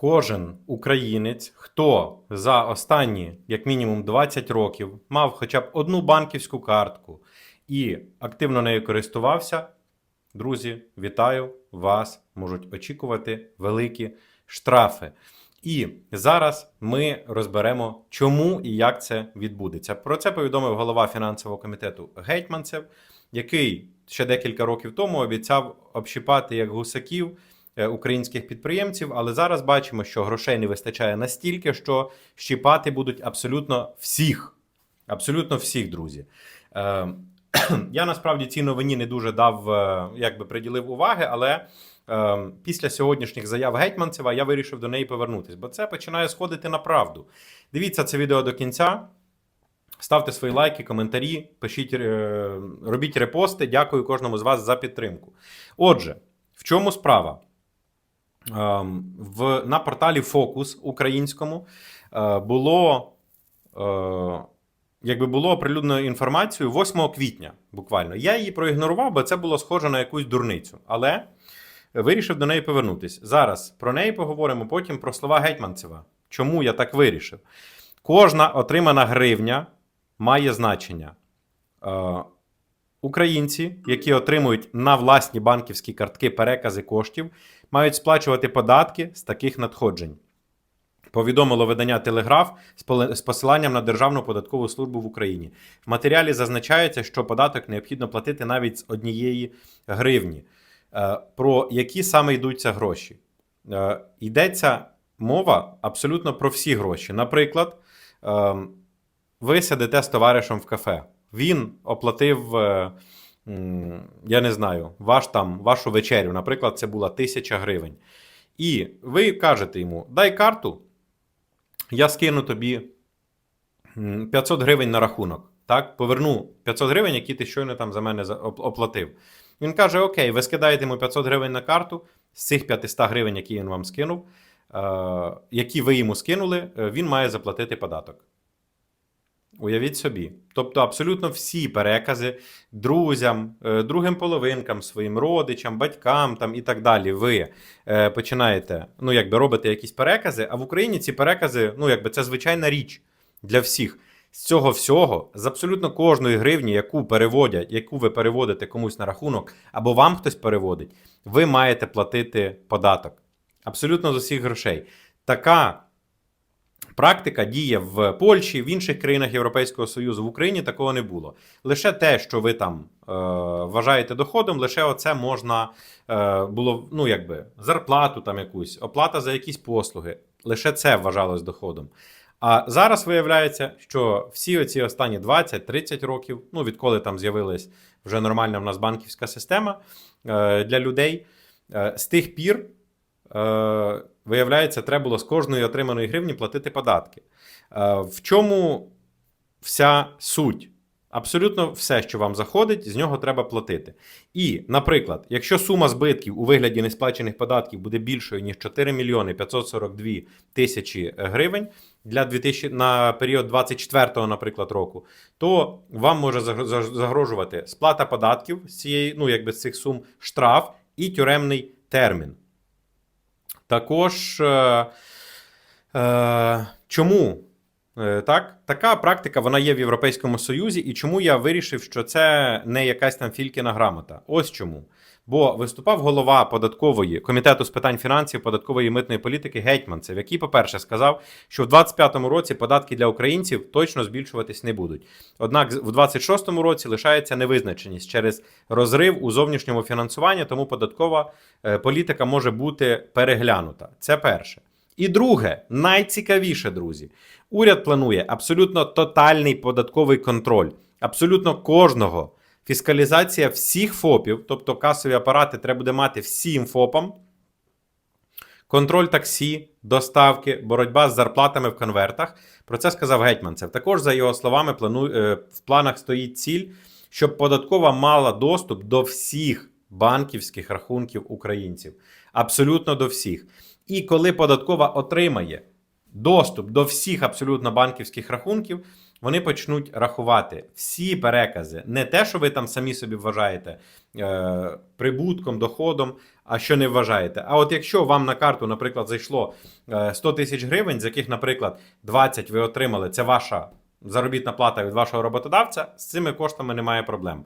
Кожен українець, хто за останні, як мінімум, 20 років мав хоча б одну банківську картку і активно нею користувався, друзі, вітаю вас! Можуть очікувати великі штрафи. І зараз ми розберемо, чому і як це відбудеться. Про це повідомив голова фінансового комітету Гетьманцев, який ще декілька років тому обіцяв общипати як гусаків українських підприємців, але зараз бачимо, що грошей не вистачає настільки, що щіпати будуть абсолютно всіх. Абсолютно всіх, друзі. Е, я насправді цій новині не дуже дав, е, якби приділив уваги, але е, після сьогоднішніх заяв Гетьманцева я вирішив до неї повернутися, бо це починає сходити на правду. Дивіться це відео до кінця. Ставте свої лайки, коментарі, пишіть, е, робіть репости. Дякую кожному з вас за підтримку. Отже, в чому справа? Ем, В, на порталі Фокус українському е, було, е, якби було оприлюднено інформацію 8 квітня, буквально. Я її проігнорував, бо це було схоже на якусь дурницю. Але вирішив до неї повернутися. Зараз про неї поговоримо, потім про слова Гетьманцева. Чому я так вирішив? Кожна отримана гривня має значення. Українці, які отримують на власні банківські картки перекази коштів, мають сплачувати податки з таких надходжень. Повідомило видання Телеграф з посиланням на Державну податкову службу в Україні. В матеріалі зазначається, що податок необхідно платити навіть з однієї гривні. Е, Про які саме йдуться гроші? Е, Йдеться мова абсолютно про всі гроші. Наприклад, ем, ви сидите з товаришем в кафе. Він оплатив, е, я не знаю, ваш там, вашу вечерю. Наприклад, це була тисяча гривень. І ви кажете йому: дай карту, я скину тобі 500 гривень на рахунок. Так, поверну 500 гривень, які ти щойно там за мене оплатив. Він каже: Окей, ви скидаєте йому 500 гривень на карту з цих 500 гривень, які він вам скинув, е, які ви йому скинули, е, він має заплатити податок. Уявіть собі. Тобто абсолютно всі перекази друзям, е, другим половинкам, своїм родичам, батькам там і так далі. Ви е, починаєте, ну якби робите якісь перекази, а в Україні ці перекази, ну якби це звичайна річ для всіх. З цього всього, з абсолютно кожної гривні, яку переводять, яку ви переводите комусь на рахунок, або вам хтось переводить, ви маєте платити податок. Абсолютно з усіх грошей. Така Практика діє в Польщі, в інших країнах Європейського Союзу, в Україні такого не було. Лише те, що ви там е, вважаєте доходом, лише оце можна е, було, ну якби зарплату там якусь, оплата за якісь послуги. Лише це вважалось доходом. А зараз виявляється, що всі оці останні 20-30 років, ну відколи там з'явилась вже нормальна в нас банківська система е, для людей, е, з тих пір. Е, Виявляється, треба було з кожної отриманої гривні платити податки. Е, В чому вся суть? Абсолютно все, що вам заходить, з нього треба платити. І, наприклад, якщо сума збитків у вигляді несплачених податків буде більшою, ніж 4 мільйони 542 тисячі гривень для 2000, на період 24-го, наприклад, року, то вам може загрожувати сплата податків з цієї, ну, якби з цих сум, штраф і тюремний термін. Також е, е, чому е, так? така практика вона є в Європейському Союзі, і чому я вирішив, що це не якась там фількіна грамота? Ось чому. Бо виступав голова податкової комітету з питань фінансів, податкової і митної політики Гетьманцев, який, по-перше, сказав, що в 2025 році податки для українців точно збільшуватись не будуть. Однак в 2026 році лишається невизначеність через розрив у зовнішньому фінансуванні, тому податкова е, політика може бути переглянута. Це перше. І друге, найцікавіше, друзі, уряд планує абсолютно тотальний податковий контроль, абсолютно кожного. Фіскалізація всіх ФОПів, тобто касові апарати, треба буде мати всім ФОПам. Контроль таксі, доставки, боротьба з зарплатами в конвертах. Про це сказав Гетьманцев. Також, за його словами, плану... е, в планах стоїть ціль, щоб податкова мала доступ до всіх банківських рахунків українців. Абсолютно до всіх. І коли податкова отримає доступ до всіх абсолютно банківських рахунків, вони почнуть рахувати всі перекази, не те, що ви там самі собі вважаєте е, прибутком, доходом, а що не вважаєте. А от якщо вам на карту, наприклад, зайшло е, 100 тисяч гривень, з яких, наприклад, 20 ви отримали, це ваша заробітна плата від вашого роботодавця, з цими коштами немає проблем.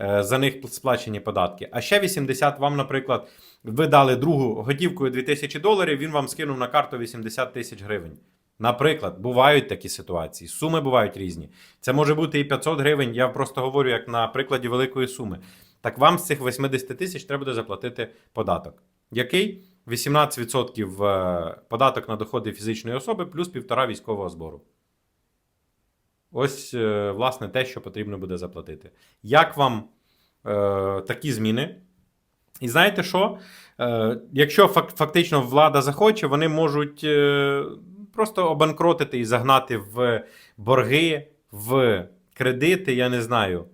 Е, За них сплачені податки. А ще 80 вам, наприклад, ви дали другу готівкою 2000 доларів, він вам скинув на карту 80 тисяч гривень. Наприклад, бувають такі ситуації, суми бувають різні. Це може бути і 500 гривень. Я просто говорю як на прикладі великої суми. Так вам з цих 80 тисяч треба буде заплатити податок. Який? 18% е, податок на доходи фізичної особи плюс 1,5 військового збору. Ось, е, власне, те, що потрібно буде заплатити. Як вам е, такі зміни? І знаєте що? Е, якщо фактично влада захоче, вони можуть е, просто обанкротити і загнати в борги, в кредити, я не знаю,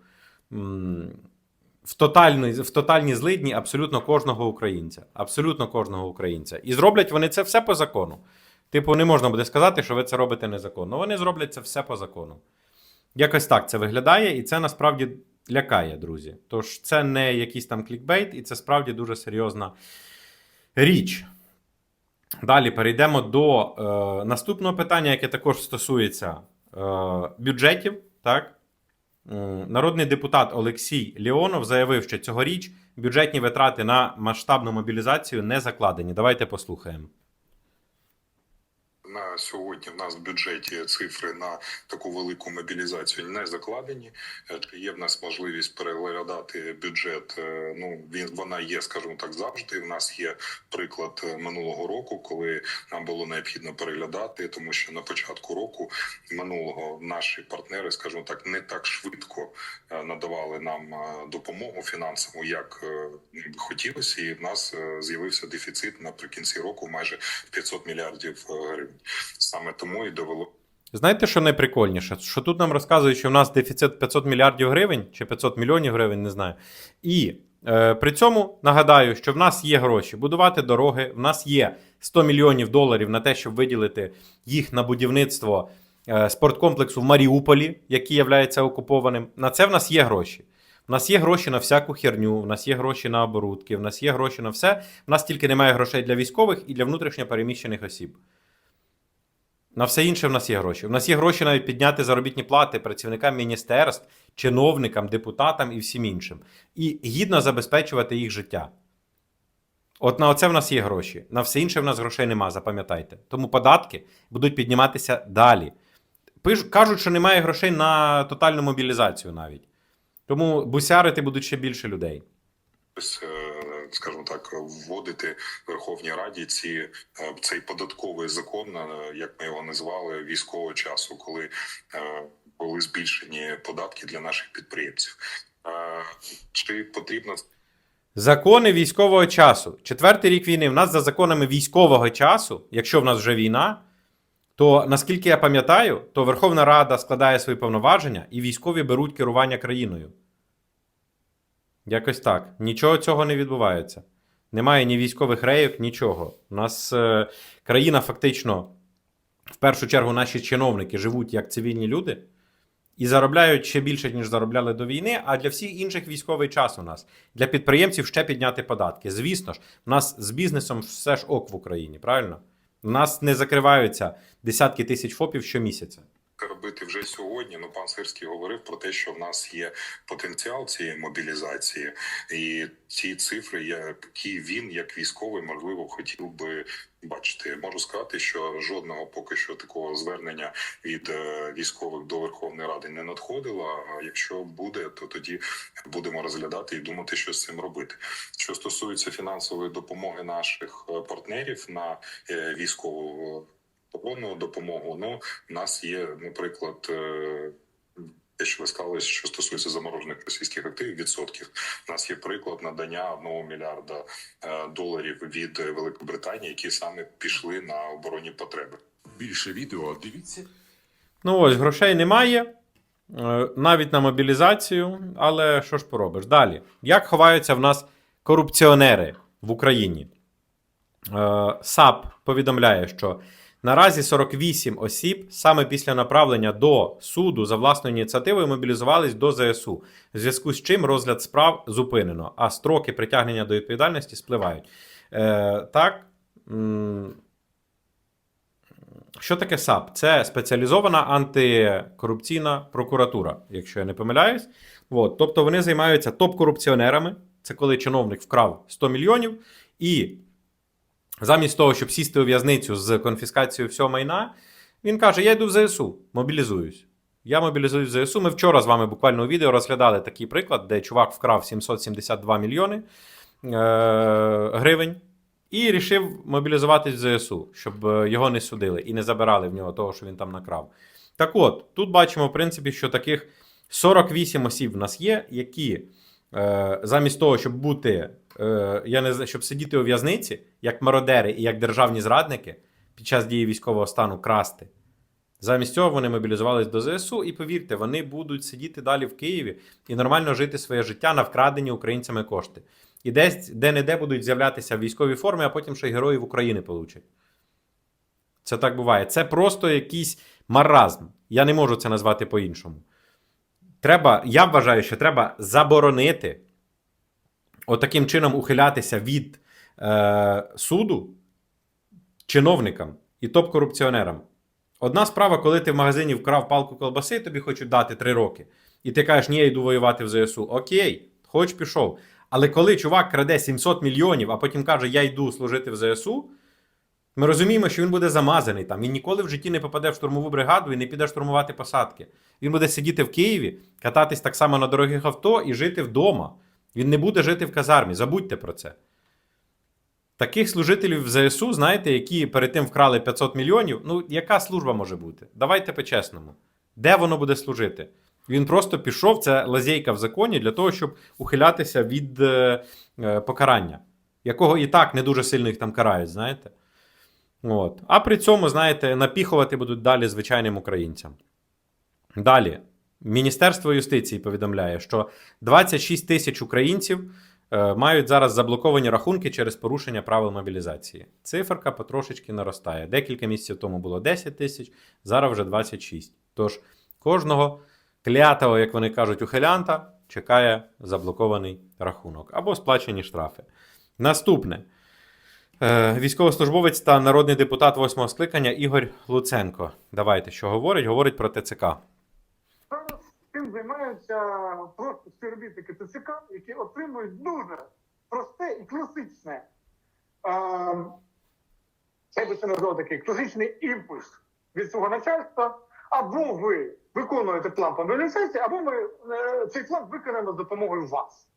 в тотальні, в тотальні злидні абсолютно кожного українця. Абсолютно кожного українця. І зроблять вони це все по закону. Типу, не можна буде сказати, що ви це робите незаконно. Вони зроблять це все по закону. Якось так це виглядає, і це насправді лякає, друзі. Тож це не якийсь там клікбейт, і це справді дуже серйозна річ. Далі перейдемо до е, наступного питання, яке також стосується е, бюджетів. Так? М, Народний депутат Олексій Леонов заявив, що цьогоріч бюджетні витрати на масштабну мобілізацію не закладені. Давайте послухаємо. На сьогодні в нас в бюджеті цифри на таку велику мобілізацію не закладені. Е, Чи є в нас можливість переглядати бюджет? Е, Ну він вона є, скажімо так, завжди. В нас є приклад е, минулого року, коли нам було необхідно переглядати, тому що на початку року минулого наші партнери, скажімо так, не так швидко надавали нам допомогу фінансову, як би хотілося, і в нас з'явився дефіцит наприкінці року майже в 500 мільярдів гривень. Саме тому і довело Знаєте, що найприкольніше? Що тут нам розказують, що в нас дефіцит 500 мільярдів гривень чи 500 мільйонів гривень, не знаю. І е, при цьому нагадаю, що в нас є гроші будувати дороги, в нас є 100 мільйонів доларів на те, щоб виділити їх на будівництво е, спорткомплексу в Маріуполі, який є окупованим. На це в нас є гроші. В нас є гроші на всяку херню, в нас є гроші на оборудки, в нас є гроші на все. В нас тільки немає грошей для військових і для внутрішньо переміщених осіб. На все інше в нас є гроші. У нас є гроші навіть підняти заробітні плати працівникам міністерств, чиновникам, депутатам і всім іншим. І гідно забезпечувати їх життя. От на оце в нас є гроші. На все інше в нас грошей нема, запам'ятайте. Тому податки будуть підніматися далі. Пиш, кажуть, що немає грошей на тотальну мобілізацію навіть. Тому бусярити будуть ще більше людей. Скажімо так, вводити в Верховній Раді ці е, цей податковий закон, е, як ми його назвали, військового часу, коли е, були збільшені податки для наших підприємців. Чи потрібно Закони військового часу. Четвертий рік війни. В нас за законами військового часу, якщо в нас вже війна, то наскільки я пам'ятаю, то Верховна Рада складає свої повноваження і військові беруть керування країною. Якось так. Нічого цього не відбувається. Немає ні військових рейок, нічого. У нас е, країна фактично, в першу чергу, наші чиновники живуть як цивільні люди і заробляють ще більше, ніж заробляли до війни. А для всіх інших військовий час у нас. Для підприємців ще підняти податки. Звісно ж, у нас з бізнесом все ж ок в Україні, правильно? У нас не закриваються десятки тисяч ФОПів щомісяця. Робити вже сьогодні. Ну, пан Сирський говорив про те, що в нас є потенціал цієї мобілізації, і ці цифри, які він, як військовий, можливо, хотів би бачити. Можу сказати, що жодного поки що такого звернення від е, військових до Верховної Ради не надходило. А якщо буде, то тоді будемо розглядати і думати, що з цим робити. Що стосується фінансової допомоги наших е, партнерів на е, військову оборонну допомогу. Ну, в нас є, наприклад, е, те, що ви сказали, що стосується заморожених російських активів, відсотків. У нас є приклад надання одного мільярда е, доларів від Великобританії, які саме пішли на оборонні потреби. Більше відео дивіться. Ну ось, грошей немає, е, навіть на мобілізацію, але що ж поробиш? Далі. Як ховаються в нас корупціонери в Україні? Е, САП повідомляє, що Наразі 48 осіб саме після направлення до суду за власною ініціативою мобілізувались до ЗСУ, в зв'язку з чим розгляд справ зупинено, а строки притягнення до відповідальності спливають. Е, так. Що таке САП? Це спеціалізована антикорупційна прокуратура, якщо я не помиляюсь. От, тобто вони займаються топ-корупціонерами. Це коли чиновник вкрав 100 мільйонів, і замість того, щоб сісти у в'язницю з конфіскацією всього майна, він каже: Я йду в ЗСУ, мобілізуюсь. Я мобілізуюсь в ЗСУ. Ми вчора з вами буквально у відео розглядали такий приклад, де чувак вкрав 772 мільйони е- гривень і рішив мобілізуватись в ЗСУ, щоб е, його не судили і не забирали в нього того, що він там накрав. Так от, тут бачимо, в принципі, що таких 48 осіб в нас є, які замість того, щоб бути, е, я не щоб сидіти у в'язниці, як мародери і як державні зрадники під час дії військового стану красти. Замість цього вони мобілізувались до ЗСУ, і повірте, вони будуть сидіти далі в Києві і нормально жити своє життя на вкрадені українцями кошти. І десь де-не-де будуть з'являтися в військовій формі, а потім ще й героїв України получать. Це так буває. Це просто якийсь маразм. Я не можу це назвати по-іншому. Треба, я вважаю, що треба заборонити отаким чином ухилятися від е, суду чиновникам і топ-корупціонерам. Одна справа, коли ти в магазині вкрав палку колбаси, тобі хочуть дати 3 роки, і ти кажеш, ні, я йду воювати в ЗСУ. Окей, хоч пішов. Але коли чувак краде 700 мільйонів, а потім каже, я йду служити в ЗСУ, ми розуміємо, що він буде замазаний там. Він ніколи в житті не попаде в штурмову бригаду і не піде штурмувати посадки. Він буде сидіти в Києві, кататись так само на дорогих авто і жити вдома. Він не буде жити в казармі. Забудьте про це. Таких служителів в ЗСУ, знаєте, які перед тим вкрали 500 мільйонів. Ну, яка служба може бути? Давайте по-чесному. Де воно буде служити? Він просто пішов, це лазейка в законі для того, щоб ухилятися від е, е, покарання, якого і так не дуже сильно їх там карають, знаєте. От. А при цьому, знаєте, напіхувати будуть далі звичайним українцям. Далі. Міністерство юстиції повідомляє, що 26 тисяч українців е, мають зараз заблоковані рахунки через порушення правил мобілізації. Циферка потрошечки наростає. Декілька місяців тому було 10 тисяч, зараз вже 26. Тож кожного клятого, як вони кажуть, ухилянта чекає заблокований рахунок або сплачені штрафи. Наступне. Е, Військовослужбовець та народний депутат восьмого скликання Ігор Луценко. Давайте, що говорить? Говорить про ТЦК. Цим займаються просто співробітники ТЦК, які отримують дуже просте і класичне. Я би це назвав такий класичний імпульс від свого начальства. Або ви виконуєте план по мобілізації, або ми е, цей план виконаємо з допомогою вас.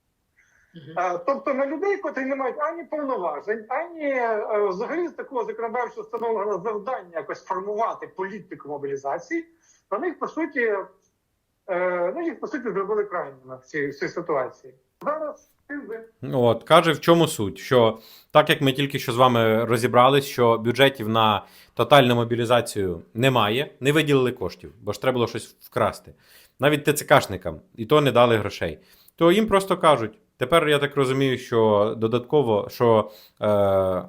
Е, Тобто на людей, котрі не мають ані повноважень, ані е, взагалі з такого законодавчого встановленого завдання якось формувати політику мобілізації, на них по суті, ну їх по суті зробили крайніми в цій, в цій ситуації. Зараз От, каже, в чому суть? Що так як ми тільки що з вами розібрались, що бюджетів на тотальну мобілізацію немає, не виділили коштів, бо ж треба було щось вкрасти. Навіть ТЦКшникам, і то не дали грошей. То їм просто кажуть. Тепер я так розумію, що додатково що е,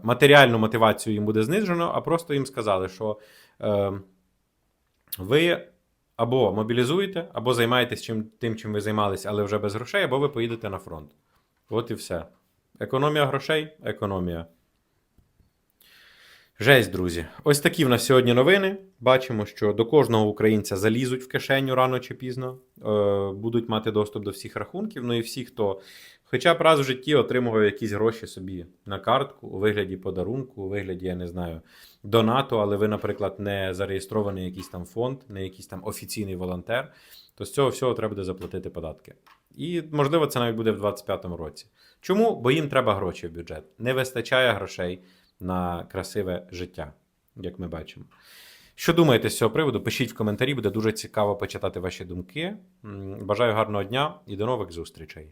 матеріальну мотивацію їм буде знижено, а просто їм сказали, що е, ви або мобілізуєте, або займаєтесь тим, чим ви займалися, але вже без грошей, або ви поїдете на фронт. От і все. Економія грошей, економія. Жесть, друзі. Ось такі в нас сьогодні новини. Бачимо, що до кожного українця залізуть в кишеню рано чи пізно, е, будуть мати доступ до всіх рахунків. Ну і всі, хто хоча б раз в житті отримував якісь гроші собі на картку у вигляді подарунку, у вигляді, я не знаю, донату, але ви, наприклад, не зареєстрований якийсь там фонд, не якийсь там офіційний волонтер, то з цього всього треба буде заплатити податки. І, можливо, це навіть буде в 2025 році. Чому? Бо їм треба гроші в бюджет. Не вистачає грошей на красиве життя, як ми бачимо. Що думаєте з цього приводу? Пишіть в коментарі, буде дуже цікаво почитати ваші думки. Бажаю гарного дня і до нових зустрічей.